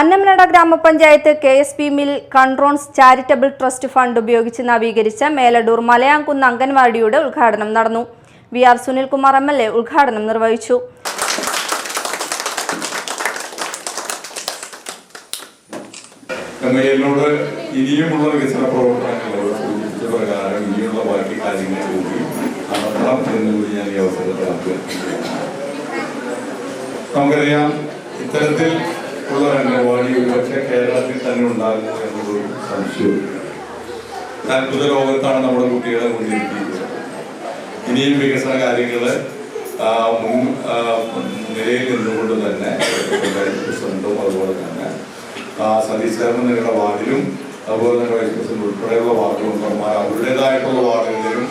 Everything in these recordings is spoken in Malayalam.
അന്നമനട ഗ്രാമപഞ്ചായത്ത് K S P mill controls charitable trust fund ഉപയോഗിച്ച് നവീകരിച്ച മേലടൂർ മലയാങ്കുന്ന് അംഗൻവാടിയുടെ ഉദ്ഘാടനം നടന്നു. V R Sunilkumar M L A ഉദ്ഘാടനം നിർവഹിച്ചു. ഇനിയുമുള്ള കൂടി ഇത്തരത്തിൽ ഉള്ള ഒരു അംഗൻവാടി കേരളത്തിൽ തന്നെ ഉണ്ടാകും എന്നൊരു സംശയവും അത്ഭുത ലോകത്താണ് നമ്മുടെ കുട്ടികളെ കൊണ്ടിരിക്കുന്നത് ഇനിയും വികസന കാര്യങ്ങൾ നിലയിൽ നിന്നുകൊണ്ട് തന്നെ പ്രസിഡന്റും അതുപോലെ തന്നെ. സതീഷ് സാറിന് നിങ്ങളുടെ വാർഡിലും അതുപോലെ തന്നെ വൈസ് പ്രസിഡന്റ് ഉൾപ്പെടെയുള്ള വാർഡ് മെമ്പർമാർ അവരുടേതായിട്ടുള്ള വാർഡുകളിലും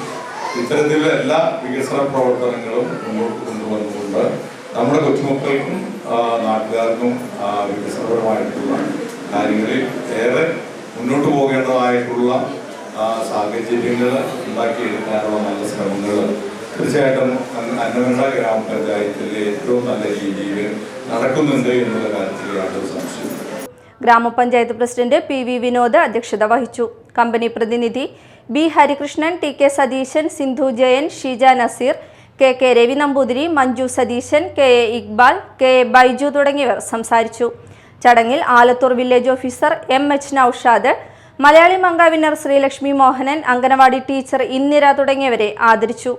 ഇത്തരത്തിലുള്ള എല്ലാ വികസന പ്രവർത്തനങ്ങളും മുന്നോട്ട് കൊണ്ടുവന്നുകൊണ്ട് നമ്മുടെ കൊച്ചുമക്കൾക്കും നാട്ടുകാർക്കും വികസനപരമായിട്ടുള്ള കാര്യങ്ങളിൽ ഏറെ മുന്നോട്ട് പോകേണ്ടതായിട്ടുള്ള സാഹചര്യങ്ങൾ ഉണ്ടാക്കിയെടുക്കാനുള്ള നല്ല ശ്രമങ്ങൾ തീർച്ചയായിട്ടും അന്ന- ഗ്രാമപഞ്ചായത്തിൽ ഏറ്റവും നല്ല രീതിയിൽ നടക്കുന്നുണ്ട് എന്നുള്ള കാര്യത്തിൽ യാതൊരു സംശയവും ഗ്രാമപഞ്ചായത്ത് പ്രസിഡന്റ് പി വി വിനോദ് അധ്യക്ഷത വഹിച്ചു. കമ്പനി പ്രതിനിധി B Harikrishnan T K Satheesan Sindhu Jayan Sheeja Nazeer K K Ravi Namboothiri Manju Satheesan K A Iqbal K A Baiju തുടങ്ങിയവർ സംസാരിച്ചു. ചടങ്ങിൽ Alathur village officer M H Noushad Malayali മംഗാവിന്നർ winner Sreelakshmi Mohanan anganwadi teacher Indira തുടങ്ങിയവരെ ആദരിച്ചു.